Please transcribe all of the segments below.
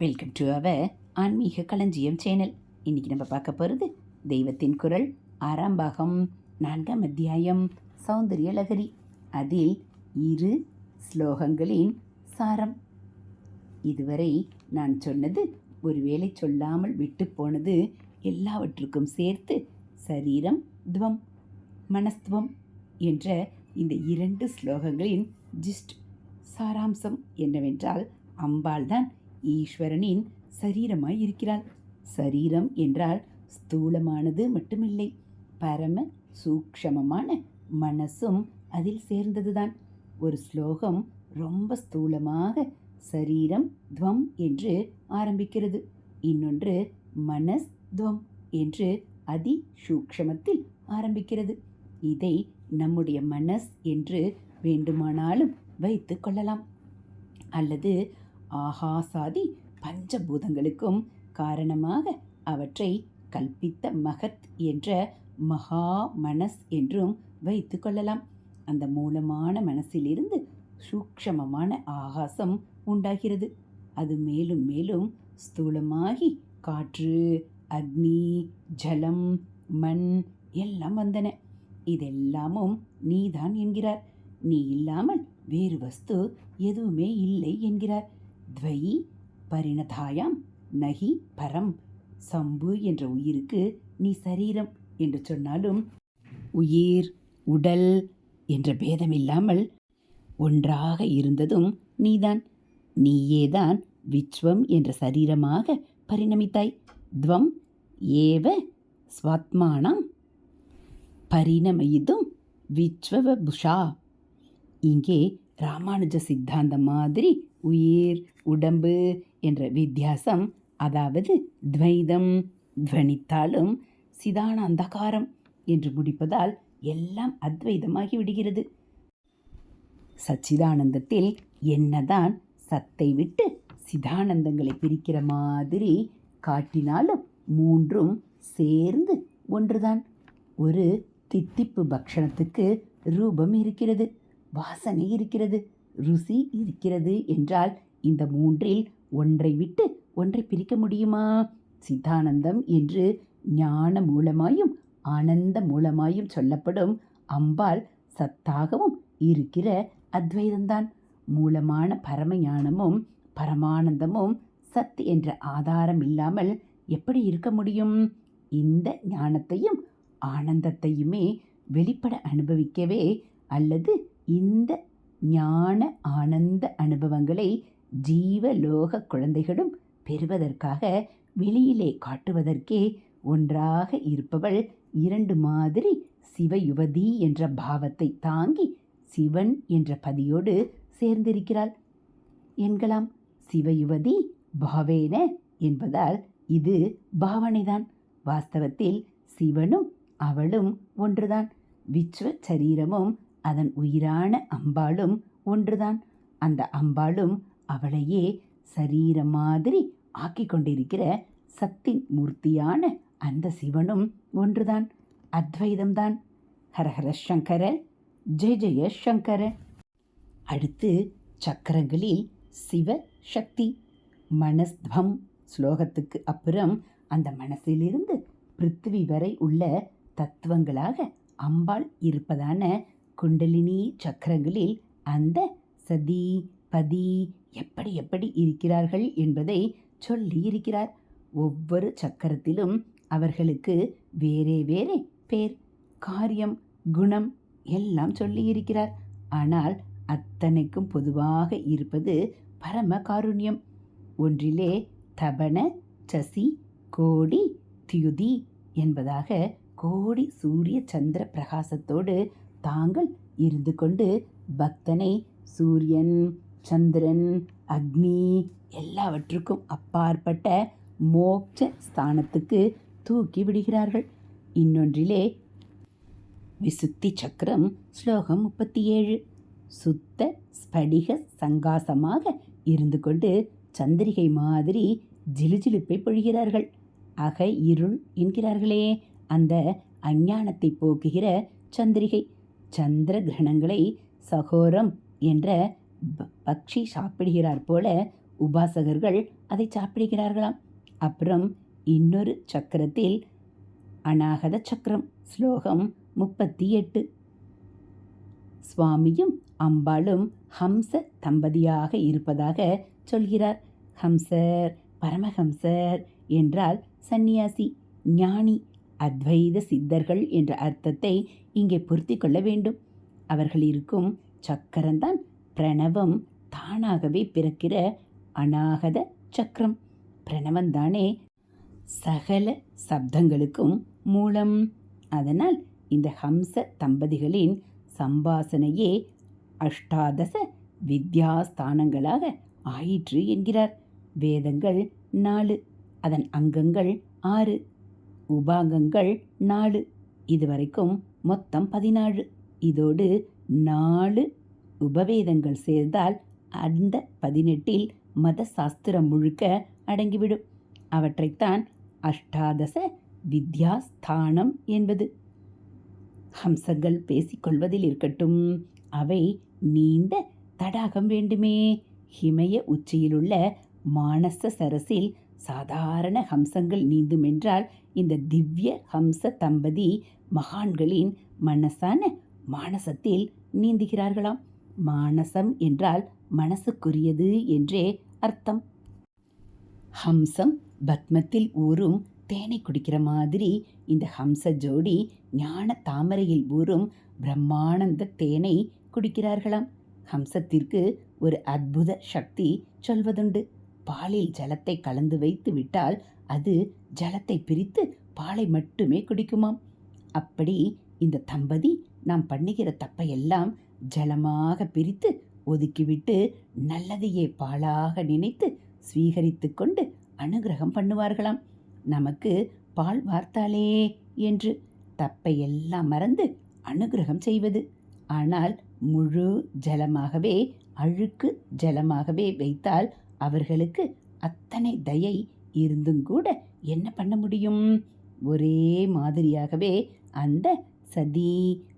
Welcome to our ஆன்மீக களஞ்சியம் channel இன்றைக்கி நம்ம பார்க்க போகிறது தெய்வத்தின் குரல் ஆறாம் பாகம் நான்காம் அத்தியாயம் சௌந்தரிய லகரி அதில் இரு ஸ்லோகங்களின் சாரம். இதுவரை நான் சொன்னது ஒருவேளை சொல்லாமல் விட்டு போனது எல்லாவற்றுக்கும் சேர்த்து சரீரம் துவம் மனஸ்துவம் என்ற இந்த இரண்டு ஸ்லோகங்களின் ஜிஸ்ட் சாராம்சம் என்னவென்றால் அம்பாள் தான் ஈஸ்வரனின் சரீரமாய் இருக்கிறாள். சரீரம் என்றால் ஸ்தூலமானது மட்டுமில்லை. பரம சூக்ஷமமான மனசும் அதில் சேர்ந்ததுதான். ஒரு ஸ்லோகம் ரொம்ப ஸ்தூலமாக சரீரம் துவம் என்று ஆரம்பிக்கிறது. இன்னொன்று மனஸ் துவம் என்று அதி சூக்ஷமத்தில் ஆரம்பிக்கிறது. இதை நம்முடைய மனஸ் என்று வேண்டுமானாலும் வைத்து கொள்ளலாம். அல்லது ஆகாசாதி பஞ்சபூதங்களுக்கும் காரணமாக அவற்றை கல்பித்த மகத் என்ற மகா மனஸ் என்றும் வைத்து கொள்ளலாம். அந்த மூலமான மனசிலிருந்து சூக்ஷமமான ஆகாசம் உண்டாகிறது. அது மேலும் மேலும் ஸ்தூலமாகி காற்று அக்னி ஜலம் மண் எல்லாம் வந்தன. இதெல்லாமும் நீதான் என்கிறார். நீ இல்லாமல் வேறு வஸ்து எதுவுமே இல்லை என்கிறார். துவயி பரிணதாயாம் நகி பரம். சம்பு என்ற உயிருக்கு நீ சரீரம் என்று சொன்னாலும் உயிர் உடல் என்ற பேதமில்லாமல் ஒன்றாக இருந்ததும் நீதான். நீயேதான் விஸ்வம் என்ற சரீரமாக பரிணமித்தாய். துவம் ஏவ ஸ்வாத்மானம் பரிணமயிதும் விஸ்வபுஷா இங்கே ராமானுஜ சித்தாந்தம் மாதிரி உயிர் உடம்பு என்ற வித்தியாசம் அதாவது துவைதம் துவனித்தாலும் சிதான அந்தகாரம் என்று முடிப்பதால் எல்லாம் அத்வைதமாகி விடுகிறது சச்சிதானந்தத்தில் என்னதான் சத்தை விட்டு சிதானந்தங்களை பிரிக்கிற மாதிரி காட்டினாலும் மூன்றும் சேர்ந்து ஒன்றுதான். ஒரு தித்திப்பு பக்ஷணத்துக்கு ரூபம் இருக்கிறது வாசனை இருக்கிறது. ருசி இருக்கிறது என்றால் இந்த மூன்றில் ஒன்றை விட்டு ஒன்றை பிரிக்க முடியுமா? சித்தானந்தம் என்று ஞான மூலமாயும் ஆனந்த மூலமாயும் சொல்லப்படும் அம்பாள் சத்தாகவும் இருக்கிற அத்வைதம்தான். மூலமான பரம ஞானமும் பரமானந்தமும் சத் என்ற ஆதாரம் இல்லாமல் எப்படி இருக்க முடியும்? இந்த ஞானத்தையும் ஆனந்தத்தையுமே வெளிப்பட அனுபவிக்கவே அல்லது இந்த ஞான ஆனந்த அனுபவங்களை ஜீவலோக குழந்தைகளும் பெறுவதற்காக வெளியிலே காட்டுவதற்கே ஒன்றாக இருப்பவள் இரண்டு மாதிரி சிவயுவதி என்ற பாவத்தை தாங்கி சிவன் என்ற பதியோடு சேர்ந்திருக்கிறாள். என்கலாம் சிவயுவதி பாவேன என்பதால் இது பாவனைதான். வாஸ்தவத்தில் சிவனும் அவளும் ஒன்றுதான். விஸ்வ சரீரமும் அதன் உயிரான அம்பாளும் ஒன்றுதான். அந்த அம்பாளும் அவளையே சரீர மாதிரி ஆக்கி கொண்டிருக்கிற சத்தின் மூர்த்தியான அந்த சிவனும் ஒன்றுதான். அத்வைதம்தான். ஹரஹர சங்கர ஜெய ஜெய சங்கர. அடுத்து சக்கரங்களில் சிவ சக்தி. மனஸ்துவம் ஸ்லோகத்துக்கு அப்புறம் அந்த மனசிலிருந்து பிருத்திவி வரை உள்ள தத்துவங்களாக அம்பாள் இருப்பதான குண்டலினி சக்கரங்களில் அந்த சதி பதி எப்படி எப்படி இருக்கிறார்கள் என்பதை சொல்லி இருக்கிறார் ஒவ்வொரு சக்கரத்திலும் அவர்களுக்கு வேறே வேறே பேர் காரியம் குணம் எல்லாம் சொல்லி இருக்கிறார் ஆனால் அத்தனைக்கும் பொதுவாக இருப்பது பரம காருண்யம். ஒன்றிலே தபன சசி கோடி தியுதி என்பதாக கோடி சூரிய சந்திர பிரகாசத்தோடு தாங்கள் இருந்து கொண்டு பக்தனை சூரியன் சந்திரன் அக்னி எல்லாவற்றுக்கும் அப்பாற்பட்ட மோட்ச ஸ்தானத்துக்கு தூக்கி விடுகிறார்கள். இன்னொன்றிலே விசுத்தி சக்கரம் ஸ்லோகம் முப்பத்தி ஏழு சுத்த ஸ்படிக சங்காசமாக இருந்து கொண்டு சந்திரிகை மாதிரி ஜிலுஜிலுப்பை பொழிகிறார்கள். அக இருள் என்கிறார்களே அந்த அஞ்ஞானத்தை போக்குகிற சந்திரிகை. சந்திர கிரகணங்களை சகோரம் என்ற ப- பக்ஷி சாப்பிடுகிறார் போல உபாசகர்கள் அதை சாப்பிடுகிறார்களாம். அப்புறம் இன்னொரு சக்கரத்தில் அநாகத சக்கரம் ஸ்லோகம் முப்பத்தி எட்டு சுவாமியும் அம்பாளும் ஹம்ச தம்பதியாக இருப்பதாக சொல்கிறார். ஹம்சர் பரமஹம்சர் என்றால் சந்நியாசி ஞானி அத்வைத சித்தர்கள் என்ற அர்த்தத்தை இங்கே பொருத்தி கொள்ள வேண்டும். அவர்கள் இருக்கும் சக்கரம்தான் பிரணவம் தானாகவே பிறக்கிற அநாகத சக்கரம். பிரணவந்தானே சகல சப்தங்களுக்கும் மூலம். அதனால் இந்த ஹம்ச தம்பதிகளின் சம்பாசனையே அஷ்டாதச வித்யாஸ்தானங்களாக ஆயிற்று என்கிறார். வேதங்கள் நாலு அதன் அங்கங்கள் ஆறு. உபாங்கங்கள் நாலு. இதுவரைக்கும் மொத்தம் பதினாலு. இதோடு நாலு உபவேதங்கள் சேர்ந்தால் அந்த பதினெட்டில் மத சாஸ்திரம் முழுக்க அடங்கிவிடும். அவற்றைத்தான் அஷ்டாதச வித்யாஸ்தானம் என்பது. ஹம்சங்கள் பேசிக்கொள்வதில் இருக்கட்டும் அவை நீண்ட தடாகம் வேண்டுமே. ஹிமய உச்சியிலுள்ள மானச சரசில் சாதாரண ஹம்சங்கள் நீந்துமென்றால் இந்த திவ்ய ஹம்ச தம்பதி மகான்களின் மனசான மானசத்தில் நீந்துகிறார்களாம். மானசம் என்றால் மனசுக்குரியது என்றே அர்த்தம். ஹம்சம் பத்மத்தில் ஊறும் தேனை குடிக்கிற மாதிரி இந்த ஹம்ச ஜோடி ஞான தாமரையில் ஊறும் பிரம்மானந்த தேனை குடிக்கிறார்களாம். ஹம்சத்திற்கு ஒரு அற்புத சக்தி சொல்வதுண்டு. பாலில் ஜலத்தை கலந்து வைத்து விட்டால் அது ஜலத்தை பிரித்து பாலை மட்டுமே குடிக்குமாம். அப்படி இந்த தம்பதி நாம் பண்ணுகிற தப்பையெல்லாம் ஜலமாக பிரித்து ஒதுக்கிவிட்டு நல்லதையே பாலாக நினைத்து ஸ்வீகரித்து கொண்டு அனுகிரகம் பண்ணுவார்களாம். நமக்கு பால் வார்த்தாலே என்று தப்பை எல்லாம் மறந்து அனுகிரகம் செய்வது. ஆனால் முழு ஜலமாகவே அழுக்கு ஜலமாகவே வைத்தால் அவர்களுக்கு அத்தனை தயை இருந்தும் கூட என்ன பண்ண முடியும்? ஒரே மாதிரியாகவே அந்த சதி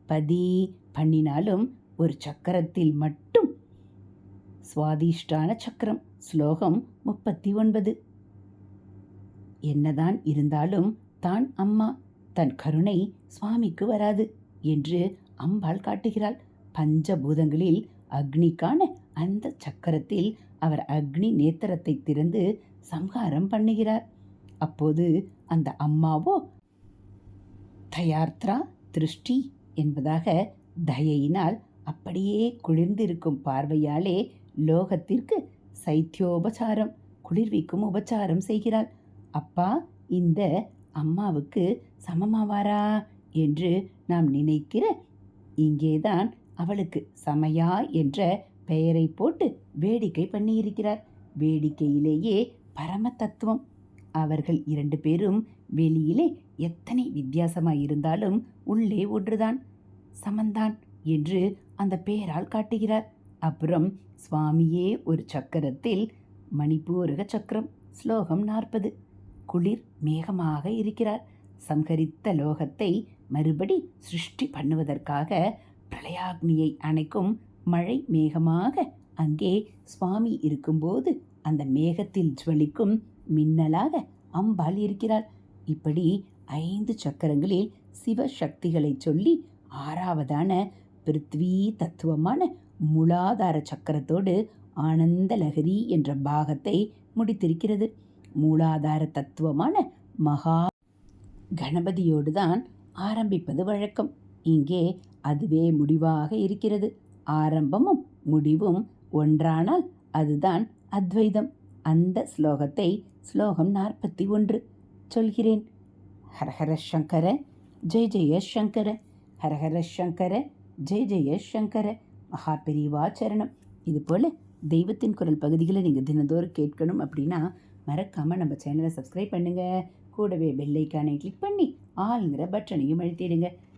பதி பண்ணினாலும் ஒரு சக்கரத்தில் மட்டும். சுவாதிஷ்டான சக்கரம் ஸ்லோகம் முப்பத்தி ஒன்பது என்னதான் இருந்தாலும் தான் அம்மா தன் கருணை சுவாமிக்கு வராது என்று அம்பாள் காட்டுகிறாள். பஞ்சபூதங்களில் அக்னிக்கான அந்த சக்கரத்தில் அவர் அக்னி நேத்திரத்தை திறந்து சம்ஹாரம் பண்ணுகிறார். அப்போது அந்த அம்மாவோ தயார்த்ரா திருஷ்டி என்பதாக தயையினால் அப்படியே குளிர்ந்திருக்கும் பார்வையாலே லோகத்திற்கு சைத்தியோபசாரம் குளிர்விக்கும் உபச்சாரம் செய்கிறாள். அப்பா இந்த அம்மாவுக்கு சமமாவாரா? என்று நாம் நினைக்கிற இங்கேதான் அவளுக்கு சமையா என்ற பெயரை போட்டு வேடிக்கை பண்ணியிருக்கிறார். வேடிக்கையிலேயே பரம தத்துவம் அவர்கள் இரண்டு பேரும் வெளியிலே எத்தனை வித்தியாசமாய் இருந்தாலும் உள்ளே ஒன்றுதான். சமந்தான் என்று அந்த பெயரால் காட்டுகிறார். அப்புறம் சுவாமியே ஒரு சக்கரத்தில் மணிப்பூரக சக்கரம் ஸ்லோகம் நாற்பது. குளிர் மேகமாக இருக்கிறார். சம்ஹரித்த லோகத்தை மறுபடி சிருஷ்டி பண்ணுவதற்காக பிரளயாக்னியை அணைக்கும் மழை மேகமாக அங்கே சுவாமி இருக்கும்போது அந்த மேகத்தில் ஜுவலிக்கும் மின்னலாக அம்பாள் இருக்கிறாள். இப்படி ஐந்து சக்கரங்களில் சிவசக்திகளை சொல்லி ஆறாவதான பிருத்வி தத்துவமான மூலாதார சக்கரத்தோடு ஆனந்த லகரி என்ற பாகத்தை முடித்திருக்கிறது. மூலாதார தத்துவமான மகா கணபதியோடு தான் ஆரம்பிப்பது வழக்கம். இங்கே அதுவே முடிவாக இருக்கிறது. ஆரம்பமும் முடிவும் ஒன்றானால் அதுதான் அத்வைதம். அந்த ஸ்லோகத்தை ஸ்லோகம் நாற்பத்தி ஒன்று சொல்கிறேன். ஹரஹர சங்கர ஜெய ஜெய சங்கர. ஹரஹர சங்கர ஜெய ஜெய சங்கர. மகா பெரிவா சரணம். தெய்வத்தின் குரல் பகுதிகளை நீங்கள் தினந்தோறும் கேட்கணும் அப்படின்னா மறக்காமல் நம்ம சேனலை சப்ஸ்கிரைப் பண்ணுங்கள் கூடவே பெல்லைக்கானை கிளிக் பண்ணி ஆளுங்கிற பட்டனையும் அழுத்திடுங்க.